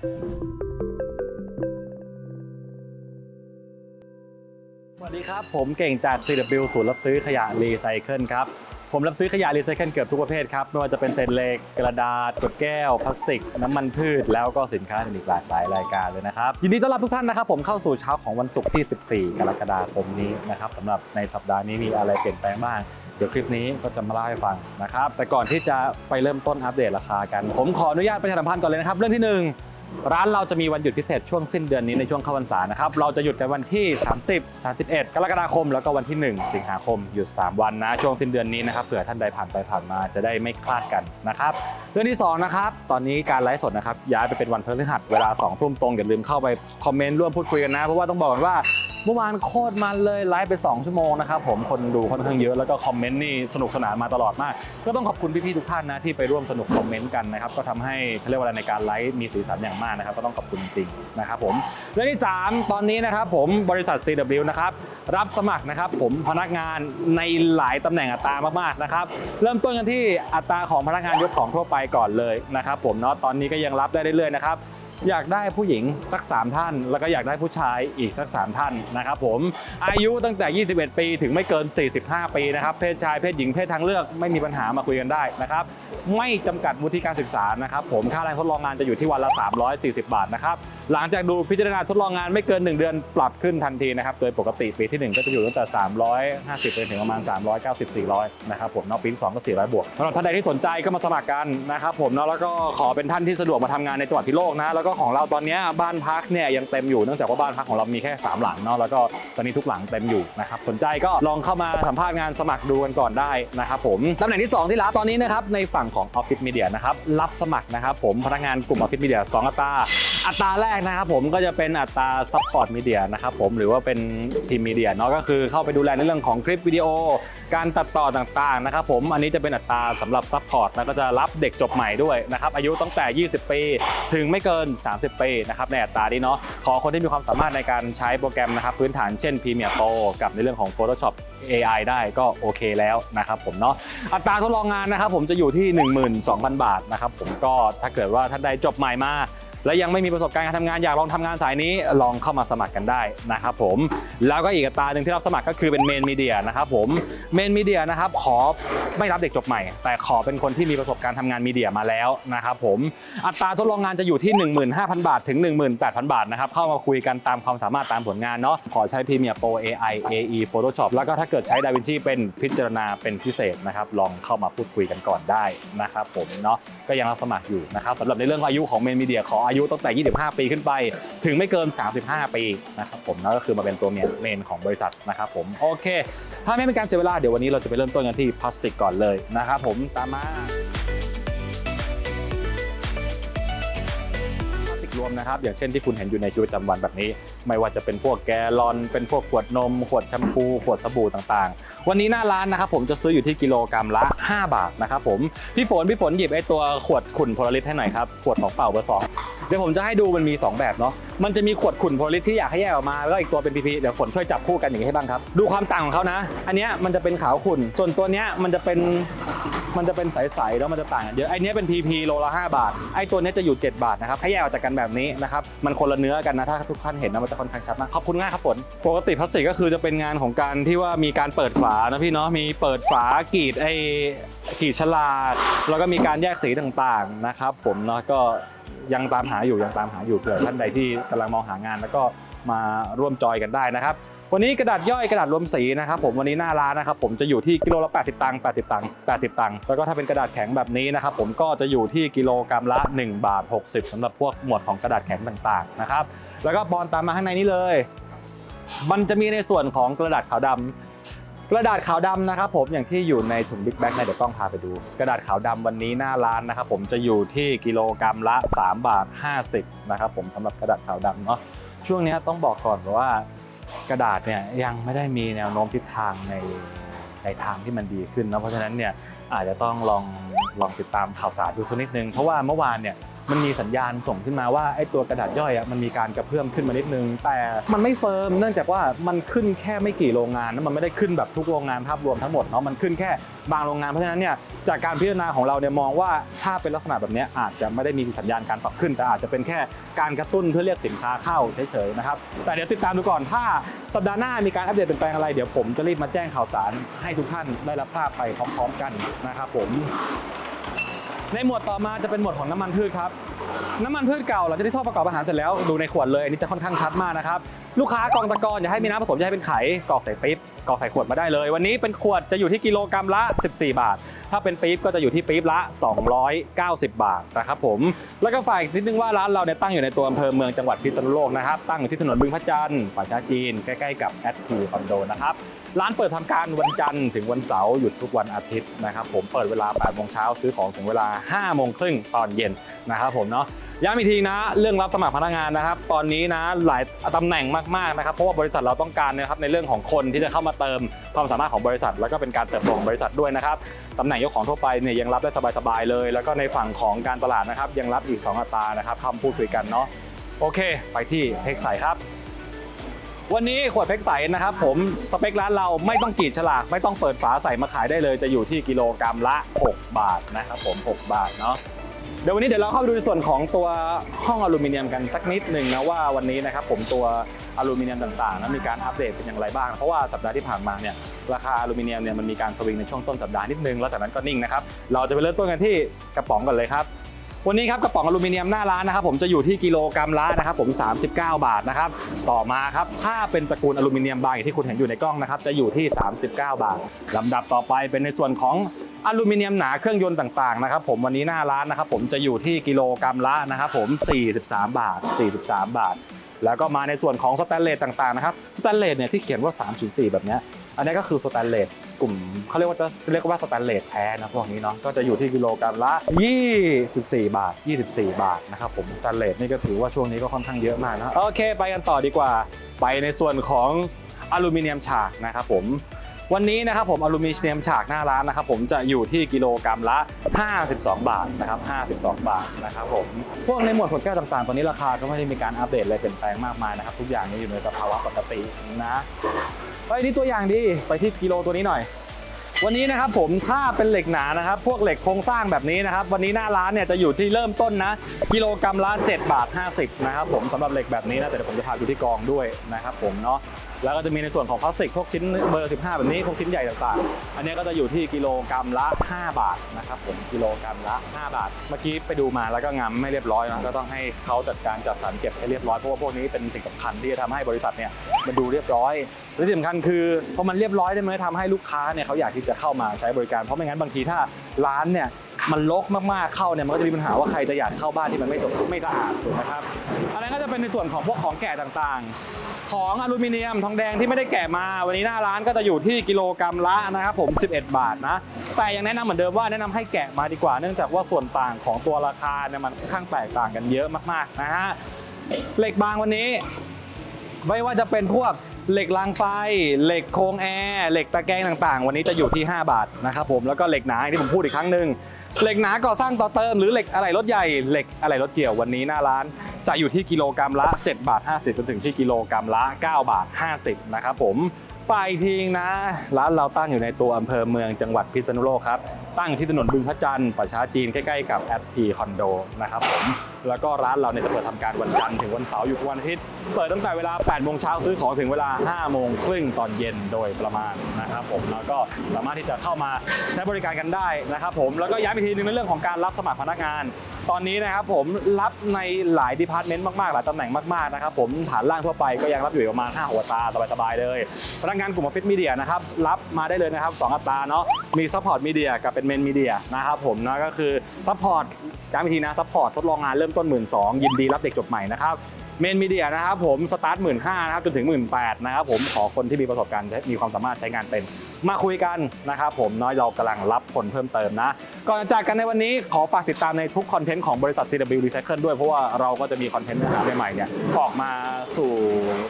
สวัสดีครับ ผมเก่งจาก CW ศูนย์รับซื้อขยะรีไซเคิลครับ ผมรับซื้อขยะรีไซเคิลเกือบทุกประเภทครับ ไม่ว่าจะเป็นเศษเหล็ก กระดาษกดแก้ว พลาสติก น้ำมันพืช แล้วก็สินค้าอื่นอีกหลากหลายรายการเลยนะครับ ยินดีต้อนรับทุกท่านนะครับ ผมเข้าสู่เช้าของวันศุกร์ที่ 14 กรกฎาคมนี้นะครับสำหรับในสัปดาห์นี้มีอะไรเปลี่ยนแปลงบ้างเดี๋ยวคลิปนี้ก็จะมาเล่าให้ฟังนะครับ แต่ก่อนที่จะไปเริ่มต้นอัปเดตราคากัน ผมขออนุญาตประชาสัมพันธ์ก่อนเลยนะครับ เรื่องที่หนึ่ง ร้านเราจะมีวันหยุดพิเศษช่วงสิ้นเดือนนี้ในช่วงเข้าพรรษานะครับ เราจะหยุดกันวันที่ 30 31 กรกฎาคม แล้วก็วันที่ 1 สิงหาคมหยุด 3 วันนะช่วงสิ้นเดือนนี้นะครับเผื่อท่านใดผ่านไปผ่านมาจะได้ไม่คลาดกันนะครับเรื่องที่2นะครับตอนนี้การไลฟ์สดนะครับย้ายไปเป็นวันพฤหัสเวลา2ทุ่มตรงอย่าลืมเข้าไปคอมเมนต์ร่วมพูดคุยกันนะ เพราะว่าต้องบอกกันว่า เมื่อวานโคตรมันเลยไลฟ์ไป 2 ชั่วโมงนะครับผมคนดูค่อนข้างเยอะแล้วก็คอมเมนต์นี่สนุกสนานมาตลอดมาก ก็ต้องขอบคุณพี่ๆทุกท่านนะที่ไปร่วมสนุกคอมเมนต์กันนะครับก็ทำให้เขาเรียกว่าอะไรในการไลฟ์มีสีสันอย่างมากนะครับก็ต้องขอบคุณจริงๆนะครับผมเรื่องที่ 3 ตอนนี้นะครับผมบริษัท CW นะครับรับสมัครนะครับผมพนักงานในหลายตำแหน่งอัตรามากๆนะครับเริ่มต้นกันที่อัตราของพนักงานยกของทั่วไปก่อนเลยนะครับผมเนาะตอนนี้ก็ยังรับได้เรื่อยๆนะครับ อยากได้ผู้หญิงสัก 3 ท่าน แล้วก็อยากได้ผู้ชายอีกสัก 3 ท่านนะครับผมอายุตั้งแต่ 21 ปีถึงไม่เกิน 45 ปีนะครับเพศชายเพศหญิงเพศทางเลือกไม่มีปัญหามาคุยกันได้นะครับไม่จำกัดวุฒิการศึกษานะครับผมค่าแรงทดลองงานจะอยู่ที่วันละ 340 บาทนะครับหลังจากดูพิจารณาทดลองงานไม่เกิน 1 เดือนปรับขึ้นทันทีนะครับ โดยปกติปีทีหนึ่1 ก็จะอยู่ตั้งแต่ 350ไปถึงประมาณ 390 400 นะครับผมนอกปีที่สองก็ 400 บวกสำหรับท่านใดที่สนใจก็มาสมัครกันนะครับผมเนาะแล้วก็ขอเป็นท่านที่สะดวกมาทำงานในจังหวัดพิโลกนะแล้วก็ของเราตอนนี้บ้านพักเนี่ยยังเต็มอยู่เนื่องจากว่าบ้านพักของเรามีแค่ 3 หลังเนาะแล้วก็ตอนนี้ทุกหลังเต็มอยู่นะครับสนใจก็ลองเข้ามาสัมภาษณ์งานสมัครดูกันก่อนได้นะครับผมตำแหน่งที่ 2 ที่รับตอนนี้นะครับในฝั่งของ Office Media นะครับรับสมัครนะครับผมพนักงานกลุ่ม Office Media 2อัตรา อัตราแรกนะครับผมก็จะเป็นอัตรา Support Media นะครับผมหรือว่าเป็นทีมมีเดียเนาะก็คือเข้าไปดูแลในเรื่องของคลิปวิดีโอ การตัดต่อต่างๆนะครับผมอันนี้จะเป็นอัตราสำหรับ Support แล้วก็จะรับเด็กจบใหม่ด้วยนะครับอายุตั้งแต่ 20 ปี ถึงไม่เกิน 30 ปีนะครับในอัตรานี้เนาะขอคนที่มีความสามารถในการใช้โปรแกรมนะครับพื้นฐานเช่น Premiere Pro กับในเรื่องของ Photoshop AI ได้ก็โอเคแล้วนะครับผมเนาะอัตราทดลองงานนะครับผมจะอยู่ที่ 12,000 บาทนะครับผมก็ถ้าเกิดว่าท่านใดจบใหม่มา และยังไม่มีประสบการณ์การทำงานอยากลองทำงานสายนี้ลองเข้ามาสมัครกันได้นะครับผมแล้วก็อีกอัตราหนึ่งที่รับสมัครก็คือเป็นเมนมีเดียนะครับผมเมนมีเดียนะครับขอไม่รับเด็กจบใหม่ แต่ขอเป็นคนที่มีประสบการณ์ทำงานมีเดียมาแล้วนะครับผมอัตราทดลองงานจะอยู่ที่ 15,000 บาทถึง 18,000 บาทนะครับเข้ามาคุยกันตามความสามารถตามผลงานเนาะขอใช้ Premiere Pro AI AE Photoshop แล้วก็ถ้าเกิดใช้ DaVinci เป็นพิจารณาเป็นพิเศษนะครับลองเข้ามาพูดคุยกันก่อนได้นะครับผมเนาะก็ยังรับสมัครอยู่นะครับสำหรับในเรื่ององอายุของเมนมีเดียขออายุตั้งแต่ 25 ปีขึ้นไป ถึงไม่เกิน 35 ปีนะครับผมนั่นก็คือมาเป็นตัวเมนเมนของบริษัทนะครับผมโอเค ถ้าไม่เป็นการเสียเวลาเดี๋ยววันนี้เราจะไปเริ่มต้นกันที่พลาสติกก่อนเลยนะครับผมตามมา วมนะครับ อย่างเช่นที่คุณเห็นอยู่ในชีวิตประจำวันแบบนี้ ไม่ว่าจะเป็นพวกแกลลอน เป็นพวกขวดนม ขวดแชมพู ขวดสบู่ต่างๆ วันนี้หน้าร้านนะครับผมจะซื้ออยู่ที่กิโลกรัมละ 5 บาทนะครับผม พี่ฝนพี่ฝนหยิบไอ้ตัวขวดขุ่นโพลาริสให้หน่อยครับ ขวดของเปล่าเบอร์สองเดี๋ยวผมจะให้ดูมันมี 2 แบบเนาะ มันจะมีขวดขุ่นโพลาริสที่อยากให้แยกออกมา แล้วก็อีกตัวเป็นพีพีเดี๋ยวฝนช่วยจับคู่กันอย่างนี้ให้บ้างครับ ดูความต่างของเขานะ อันเนี้ยมันจะเป็นขาวขุ่น ส่วนตัวเนี้ยมันจะเป็น มันจะเป็นใสๆแล้วมันจะต่างกันเยอะไอเนี้ยเป็น PP โลละ5 บาท ไอตัวเนี้ยจะอยู่ 7 บาทนะครับให้แยกออกจากกันแบบนี้นะครับมันคนละเนื้อกันนะถ้าทุกท่านเห็นนะมันจะค่อนข้างชัดมากขอบคุณง่ายครับฝนปกติพลาสติกก็คือจะเป็นงานของการที่ว่ามีการเปิดฝานะพี่เนาะมีเปิดฝากรีดไอกรีดฉลากแล้วก็มีการแยกสีต่างๆนะครับผมเนาะก็ยังตามหาอยู่ยังตามหาอยู่เผื่อท่านใดที่กำลังมองหางานแล้วก็มาร่วมจอยกันได้นะครับ วันนี้กระดาษย่อยกระดาษรวมสีนะครับผมวันนี้หน้าร้านนะครับผมจะอยู่ที่กิโลละ 80 ตังค์ 80 ตังค์ 80 ตังค์ แล้วก็ถ้าเป็นกระดาษแข็งแบบนี้นะครับผมก็จะอยู่ที่กิโลกรัมละ 1 บาท 60สำหรับพวกหมวดของกระดาษแข็งต่างๆนะครับ แล้วก็บอลตามมาข้างในนี้เลย มันจะมีในส่วนของกระดาษขาวดำกระดาษขาวดำนะครับผมอย่างที่อยู่ในถุงบิ๊กแบ็กเนี่ยเดี๋ยวต้องพาไปดู กระดาษขาวดำวันนี้หน้าร้านนะครับผมจะอยู่ที่กิโลกรัมละ 3 บาท 50นะครับผมสำหรับกระดาษขาวดำเนาะช่วงนี้ต้องบอกก่อนว่า กระดาษเนี่ยยังไม่ได้มีแนวโน้มทิศทางในในทางที่มันดีขึ้นนะเพราะฉะนั้นเนี่ยอาจจะต้องลองลองติดตามข่าวสารดูสักนิดนึง เพราะว่าเมื่อวานเนี่ย มันมีสัญญาณส่งขึ้นมาว่าไอ้ตัวกระดาษย่อยอะมันมีการกระเพื่อมขึ้นมานิดนึง แต่มันไม่เฟิร์มเนื่องจากว่ามันขึ้นแค่ไม่กี่โรงงานนะมันไม่ได้ขึ้นแบบทุกโรงงานภาพรวมทั้งหมดเนาะมันขึ้นแค่บางโรงงานเพราะฉะนั้นเนี่ยจากการพิจารณาของเราเนี่ยมองว่าถ้าเป็นลักษณะแบบนี้อาจจะไม่ได้มีสัญญาณการปรับขึ้น แต่อาจจะเป็นแค่การกระตุ้นเพื่อเรียกสินค้าเข้าเฉยๆนะครับแต่เดี๋ยวติดตามดูก่อนถ้าสัปดาห์หน้ามีการอัปเดตเปลี่ยนแปลงอะไรเดี๋ยวผมจะรีบมาแจ้งข่าวสารให้ทุกท่านได้รับทราบไปพร้อม ๆ กันนะครับผม ในหมวดต่อมาจะเป็นหมวดของน้ำมันพืชครับ น้ำมันพืชเก่าหลังจากที่ทอดประกอบอาหารเสร็จแล้วดูในขวดเลยอันนี้จะค่อนข้างชัดมากนะครับ ลูกค้ากองตะกอนอย่าให้มีน้ำผสมอย่าให้เป็นไข่กรอกใส่ปิ๊บกรอกใส่ขวดมาได้เลย วันนี้เป็นขวดจะอยู่ที่กิโลกรัมละ 14 บาท ถ้าเป็นปี๊บก็จะอยู่ที่ปี๊บละ 290 บาทนะครับผมแล้วก็ฝ่ายอีกนิดนึงว่าร้านเราเนี่ยตั้งอยู่ในตัวอำเภอเมืองจังหวัดพิษณุโลกนะครับตั้งอยู่ที่ถนนบึงพระจันทร์ป่าช้าจีนใกล้ๆกับแอดทีคอนโดนะครับร้านเปิดทำการวันจันทร์ถึงวันเสาร์หยุดทุกวันอาทิตย์นะครับผมเปิดเวลา8โมงเช้าซื้อของถึงเวลา5โมงครึ่งตอนเย็นนะครับผมเนาะ ย้ำอีกทีนะ เรื่องรับสมัครพนักงานนะครับ ตอนนี้นะหลายตำแหน่งมากๆนะครับ เพราะว่าบริษัทเราต้องการนะครับในเรื่องของคนที่จะเข้ามาเติมความสามารถของบริษัท แล้วก็เป็นการเติบโตของบริษัทด้วยนะครับตำแหน่งยกของทั่วไปเนี่ยยังรับได้สบายๆเลย แล้วก็ในฝั่งของการตลาดนะครับ ยังรับอีก 2 อัตรานะครับคำพูดคุยกันเนาะโอเค ไปที่เพกใสครับวันนี้ขวดเพกใสนะครับผมสเปคร้านเราไม่ต้องกรีดฉลากไม่ต้องเปิดฝาใส่มาขายได้เลย จะอยู่ที่กิโลกรัมละ 6 บาทนะครับผม 6 บาทเนาะ เดี๋ยววันนี้เดี๋ยวเราเข้าไปดูในส่วนของตัวห้องอลูมิเนียมกันสักนิดหนึ่งนะว่าวันนี้นะครับผมตัวอลูมิเนียมต่างๆนะมีการอัปเดตเป็นอย่างไรบ้าง เพราะว่าสัปดาห์ที่ผ่านมาเนี่ยราคาอลูมิเนียมเนี่ยมันมีการสวิงในช่วงต้นสัปดาห์นิดนึงแล้วจากนั้นก็นิ่งนะครับเราจะไปเริ่มต้นกันที่กระป๋องก่อนเลยครับ วันนี้ครับกระป๋องอลูมิเนียมหน้าร้านนะครับผมจะอยู่ที่กิโลกรัมละนะครับผม 39 บาทนะครับต่อมาครับถ้าเป็นตระกูลอลูมิเนียมบางอย่างที่คุณเห็นอยู่ในกล้องนะครับจะอยู่ที่ 39 บาทลำดับต่อไปเป็นในส่วนของอลูมิเนียมหนาเครื่องยนต์ต่างๆนะครับผมวันนี้หน้าร้านนะครับผมจะอยู่ที่กิโลกรัมละนะครับผม 43 บาท 43 บาท แล้วก็มาในส่วนของสแตนเลสต่างๆนะครับสแตนเลสเนี่ยที่เขียนว่า 304 แบบเนี้ย อันนี้ก็คือสแตนเลสกลุ่มเขาเรียกว่าจะเรียกว่าสแตนเลสแท้นะพวกนี้เนาะก็จะอยู่ที่กิโลกรัมละ 24 บาท 24 บาทนะครับผมสแตนเลสนี่ก็ถือว่าช่วงนี้ก็ค่อนข้างเยอะมากนะโอเค ไปกันต่อดีกว่า ไปในส่วนของอลูมิเนียมฉากนะครับผม วันนี้นะครับผมอลูมิเนียมฉากหน้าร้านนะครับผมจะอยู่ที่กิโลกรัมละ 52 บาทนะครับ52 บาทนะครับผมพวกในหมวดขวดแก้วต่างๆ ตอนนี้ราคาก็ไม่ได้มีการอัปเดตอะไรเปลี่ยนแปลงมากมายนะครับทุกอย่างนี้อยู่ในสภาวะปกตินะไปนี่ตัวอย่างดีไปที่กิโลตัวนี้หน่อยวันนี้นะครับผมถ้าเป็นเหล็กหนานะครับ พวกเหล็กโครงสร้างแบบนี้นะครับ วันนี้หน้าร้านเนี่ยจะอยู่ที่เริ่มต้นนะกิโลกรัมละ7บาท50นะครับผมสำหรับเหล็กแบบนี้นะแต่เดี๋ยวผมจะพาดูที่กองด้วยนะครับผมเนาะ แล้วก็จะมีในส่วนของพลาสติกพวกชิ้นเบอร์ 15 แบบนี้พวกชิ้นใหญ่ต่างๆ อันนี้ก็จะอยู่ที่กิโลกรัมละ 5 บาทนะครับผมกิโลกรัมละ 5 บาท เมื่อกี้ไปดูมาแล้วก็งำไม่เรียบร้อยนะก็ต้องให้เขาจัดการจัดสรรเก็บให้เรียบร้อยเพราะว่าพวกนี้เป็นสิ่งสำคัญที่จะทำให้บริษัทเนี่ยมันดูเรียบร้อยและที่สำคัญคือพอมันเรียบร้อยได้ไหมทำให้ลูกค้าเนี่ยเขาอยากที่จะเข้ามาใช้บริการเพราะไม่งั้นบางทีถ้าร้านเนี่ย มันรกมากๆเข้าเนี่ยมันก็จะมีปัญหาว่าใครจะอยากเข้าบ้านที่มันไม่สะไม่สะอาดถูกไหมครับอันนั้นก็จะเป็นในส่วนของพวกของแก่ต่างๆ ของอลูมิเนียมทองแดงที่ไม่ได้แกะมาวันนี้หน้าร้านก็จะอยู่ที่กิโลกรัมละนะครับผม 11 บาทนะ แต่ยังแนะนำเหมือนเดิมว่าแนะนำให้แกะมาดีกว่าเนื่องจากว่าส่วนต่างของตัวราคาเนี่ยมันค่อนข้างแตกต่างกันเยอะมากๆนะฮะเหล็กบางวันนี้ไม่ว่าจะเป็นพวกเหล็กรางไฟ เหล็กโครงแอร์ เหล็กตะแกรงต่างๆ วันนี้จะอยู่ที่ 5 บาทนะครับผม แล้วก็เหล็กหนาที่ผมพูดอีกครั้งหนึ่ง เหล็กหนาก่อสร้างต่อเติมหรือเหล็กอะไรรถใหญ่เหล็กอะไรรถเกี่ยววันนี้หน้าร้าน จะอยู่ที่กิโลกรัมละ 7 บาท 50จนถึงที่กิโลกรัมละ 9 บาท 50 นะครับผมไปอีกทีนะ ร้านเราตั้งอยู่ในตัวอำเภอเมืองจังหวัดพิษณุโลกครับ ตั้งที่ถนนบึงพระจันทร์ป่าช้าจีนใกล้ๆกับแอดทีคอนโดนะครับผมแล้วก็ร้านเราเนี่ยจะเปิดทำการวันจันทร์ถึงวันเสาร์อยู่ทุกวันอาทิตย์เปิดตั้งแต่เวลา 8 โมงเช้าซื้อของถึงเวลา 5 โมงครึ่งตอนเย็นโดยประมาณนะครับผมแล้วก็สามารถที่จะเข้ามาใช้บริการกันได้นะครับผมแล้วก็ย้ำอีกทีหนึงในเรื่องของการรับสมัครพนักงาน ตอนนี้นะครับผมรับในหลายดีพาร์ตเมนต์มากๆ หลายตำแหน่งมากๆนะครับผมฐานล่างทั่วไปก็ยังรับอยู่ประมาณ 5 หัวตาสบายๆเลย พนักงานกลุ่มออฟฟิศมีเดียนะครับรับมาได้เลยนะครับสองอัตราเนาะมีซัพพอร์ตมีเดียกับเป็นเมนมีเดียนะครับผมนะก็คือซัพพอร์ตย้ำอีกทีนะซัพพอร์ตทดลองงานเริ่มต้น 1 2ื่นยินดีรับเด็กจบใหม่นะครับ เมนมีเดียนะครับผมสตาร์ทหมื่นห้านะครับจนถึงหมื่นแปดนะครับผมขอคนที่มีประสบการณ์มีความสามารถใช้งานเป็นมาคุยกันนะครับผมน้อยเรากำลังรับคนเพิ่มเติมนะ ก่อนจากกันในวันนี้ขอฝากติดตามในทุกคอนเทนต์ของบริษัท CW Recycle ด้วยเพราะว่าเราก็จะมีคอนเทนต์เนื้อหาใหม่ๆเนี่ยออกมาสู่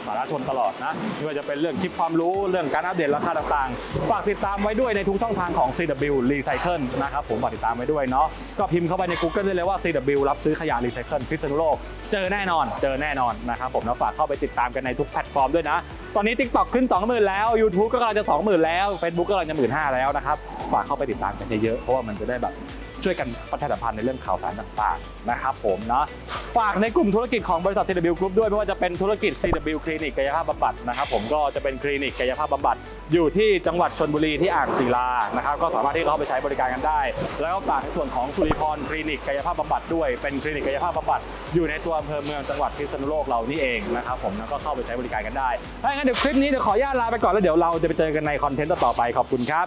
สาธารณชนตลอดนะไม่ว่าจะเป็นเรื่องคลิปความรู้เรื่องการอัปเดตราคาต่างๆ ฝากติดตามไว้ด้วยในทุกช่องทางของ CW Recycle นะครับผมฝากติดตามไว้ด้วยเนาะก็พิมพ์เข้าไปใน Google ได้เลยว่า CW รับซื้อขยะ Recycle พิษณุโลกเจอแน่นอนเจอแน่นอนนะครับผมแล้วฝากเข้าไปติดตามกันในทุกแพลตฟอร์มด้วยนะ ตอนนี้ TikTok ขึ้น 20,000 แล้ว YouTube ก็กำลังจะ 20,000 แล้ว Facebook ก็กำลังจะ 15,000 แล้วนะครับ ฝากเข้าไปติดตามกันเยอะๆเพราะว่ามันจะได้แบบช่วยกันประชาสัมพันธ์ในเรื่องข่าวสารต่างๆนะครับผมเนาะฝากในกลุ่มธุรกิจของบริษัท CW Group ด้วยไม่ว่าจะเป็นธุรกิจ CW คลินิกกายภาพบำบัดนะครับผมก็จะเป็นคลินิกกายภาพบำบัดอยู่ที่จังหวัดชนบุรีที่อ่างศิลานะครับก็สามารถที่เข้าไปใช้บริการกันได้ แล้วก็ฝากในส่วนของสุริพรคลินิกกายภาพบำบัดด้วยเป็นคลินิกกายภาพบำบัดอยู่ในตัวอำเภอเมืองจังหวัดพิษณุโลกเรานี่เองนะครับผมแล้วก็เข้าไปใช้บริการกันได้ถ้าอย่างนั้นเดี๋ยวคลิปนี้เดี๋ยวขออนุญาตลาไปก่อนแล้วเดี๋ยวเราจะไปเจอกันในคอนเทนต์ต่อไปขอบคุณครับ